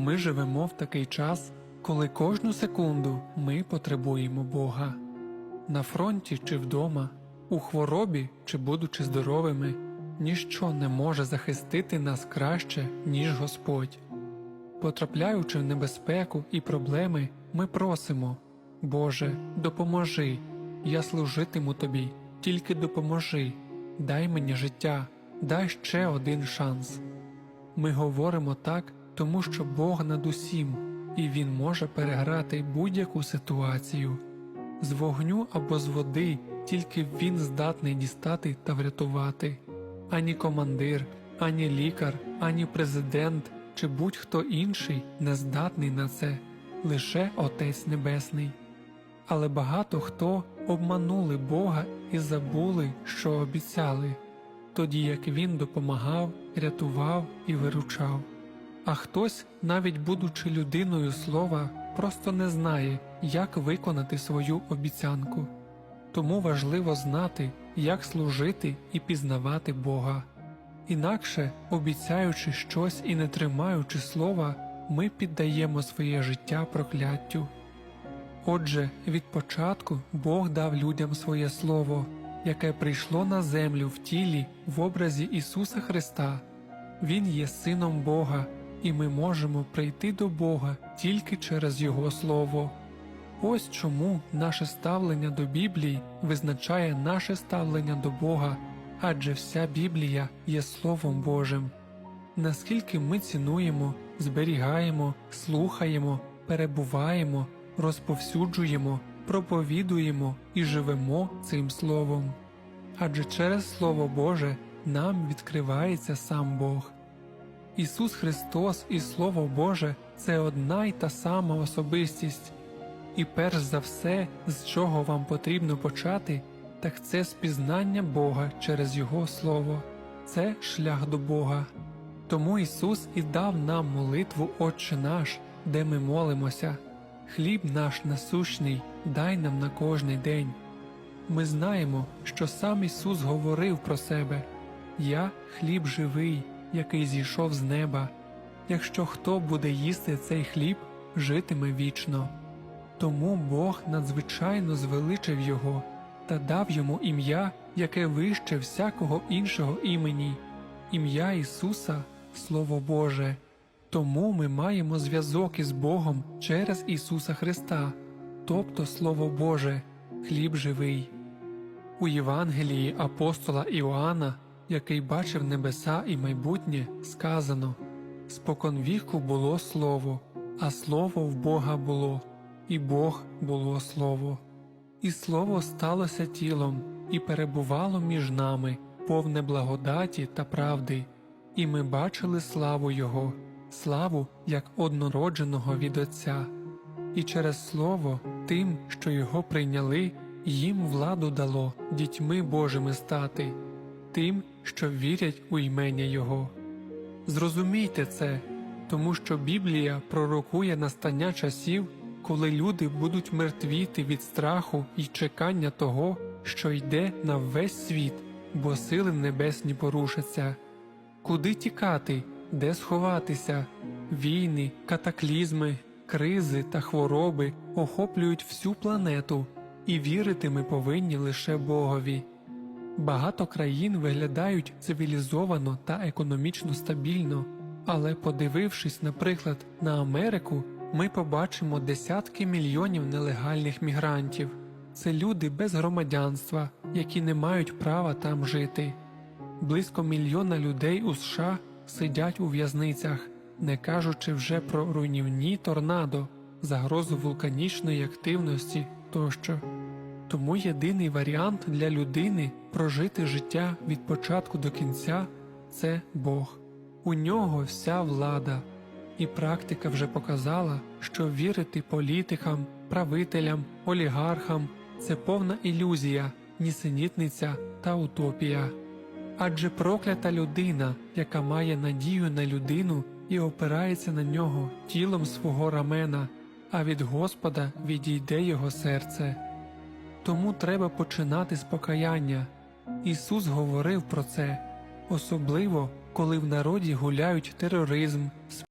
Ми живемо в такий час, коли кожну секунду ми потребуємо Бога. На фронті чи вдома, у хворобі чи будучи здоровими, ніщо не може захистити нас краще, ніж Господь. Потрапляючи в небезпеку і проблеми, ми просимо Боже, допоможи, я служитиму Тобі, тільки допоможи, дай мені життя, дай ще один шанс. Ми говоримо так, тому що Бог над усім, і Він може переграти будь-яку ситуацію. З вогню або з води тільки Він здатний дістати та врятувати. Ані командир, ані лікар, ані президент чи будь-хто інший не здатний на це, лише Отець Небесний. Але багато хто обманули Бога і забули, що обіцяли, тоді як Він допомагав, рятував і виручав. А хтось, навіть будучи людиною слова, просто не знає, як виконати свою обіцянку. Тому важливо знати, як служити і пізнавати Бога. Інакше, обіцяючи щось і не тримаючи слова, ми піддаємо своє життя прокляттю. Отже, від початку Бог дав людям своє Слово, яке прийшло на землю в тілі в образі Ісуса Христа. Він є Сином Бога, і ми можемо прийти до Бога тільки через Його Слово. Ось чому наше ставлення до Біблії визначає наше ставлення до Бога, адже вся Біблія є Словом Божим. Наскільки ми цінуємо, зберігаємо, слухаємо, перебуваємо, розповсюджуємо, проповідуємо і живемо цим Словом. Адже через Слово Боже нам відкривається сам Бог. Ісус Христос і Слово Боже це одна й та сама особистість. І перш за все, з чого вам потрібно почати, так це спізнання Бога через Його Слово, це шлях до Бога. Тому Ісус і дав нам молитву Отче наш, де ми молимося. Хліб наш насущний, дай нам на кожний день. Ми знаємо, що сам Ісус говорив про себе Я хліб живий, який зійшов з неба. Якщо хто буде їсти цей хліб, житиме вічно. Тому Бог надзвичайно звеличив його та дав йому ім'я, яке вище всякого іншого імені, ім'я Ісуса, Слово Боже. Тому ми маємо зв'язок із Богом через Ісуса Христа, тобто Слово Боже, хліб живий. У Євангелії апостола Іоанна, який бачив небеса і майбутнє, сказано Споконвіку було Слово, а Слово в Бога було, і Бог було Слово. І Слово сталося тілом і перебувало між нами, повне благодаті та правди, і ми бачили славу Його, славу як однородженого від Отця. І через Слово тим, що його прийняли, їм владу дало дітьми Божими стати, тим, що вірять у імення Його. Зрозумійте це, тому що Біблія пророкує настання часів, коли люди будуть мертвіти від страху і чекання того, що йде на весь світ, бо сили небесні порушаться. Куди тікати, де сховатися? Війни, катаклізми, кризи та хвороби охоплюють всю планету, і вірити ми повинні лише Богові. Багато країн виглядають цивілізовано та економічно стабільно, але подивившись, наприклад, на Америку, ми побачимо десятки мільйонів нелегальних мігрантів. Це люди без громадянства, які не мають права там жити. Близько мільйона людей у США сидять у в'язницях, не кажучи вже про руйнівні торнадо, загрозу вулканічної активності тощо. Тому єдиний варіант для людини прожити життя від початку до кінця це Бог. У нього вся влада, і практика вже показала, що вірити політикам, правителям, олігархам це повна ілюзія, нісенітниця та утопія. Адже проклята людина, яка має надію на людину і опирається на нього тілом свого рамена, а від Господа відійде його серце. Тому треба починати з покаяння. Ісус говорив про це, особливо коли в народі гуляють тероризм,